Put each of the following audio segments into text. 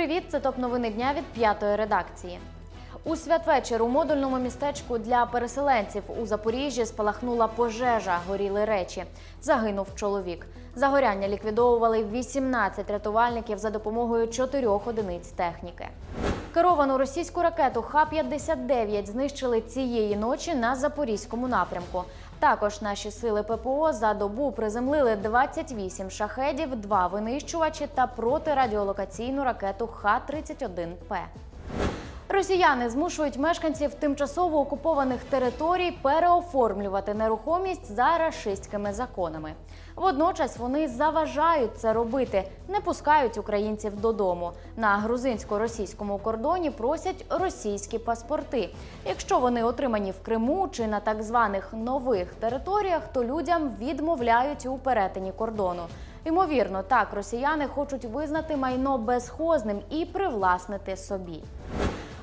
Привіт, це топ новини дня від п'ятої редакції. У святвечір у модульному містечку для переселенців у Запоріжжі спалахнула пожежа, горіли речі. Загинув чоловік. Загоряння ліквідовували 18 рятувальників за допомогою чотирьох одиниць техніки. Керовану російську ракету Х-59 знищили цієї ночі на запорізькому напрямку. Також наші сили ППО за добу приземлили 28 шахедів, два винищувачі та протирадіолокаційну ракету Х-31П. Росіяни змушують мешканців тимчасово окупованих територій переоформлювати нерухомість за рашистськими законами. Водночас вони заважають це робити, не пускають українців додому. На грузинсько-російському кордоні просять російські паспорти. Якщо вони отримані в Криму чи на так званих нових територіях, то людям відмовляють у перетині кордону. Ймовірно, так росіяни хочуть визнати майно безхозним і привласнити собі.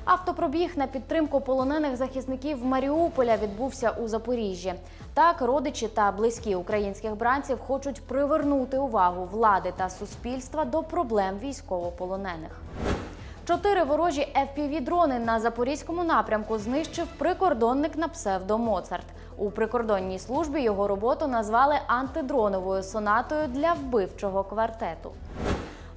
Автопробіг на підтримку полонених захисників Маріуполя відбувся у Запоріжжі. Так, родичі та близькі українських бранців хочуть привернути увагу влади та суспільства до проблем військовополонених. Чотири ворожі fpv дрони на запорізькому напрямку знищив прикордонник на псевдо Моцарт. У прикордонній службі його роботу назвали антидроновою сонатою для вбивчого квартету.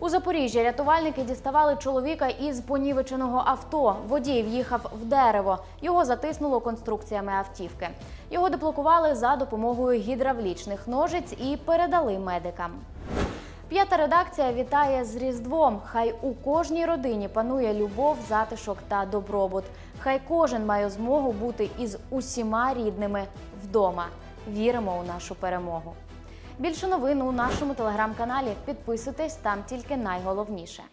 У Запоріжжі рятувальники діставали чоловіка із понівеченого авто. Водій в'їхав в дерево. Його затиснуло конструкціями автівки. Його деблокували за допомогою гідравлічних ножиць і передали медикам. П'ята редакція вітає з Різдвом. Хай у кожній родині панує любов, затишок та добробут. Хай кожен має змогу бути із усіма рідними вдома. Віримо у нашу перемогу. Більше новин у нашому телеграм-каналі. Підписуйтесь там тільки найголовніше.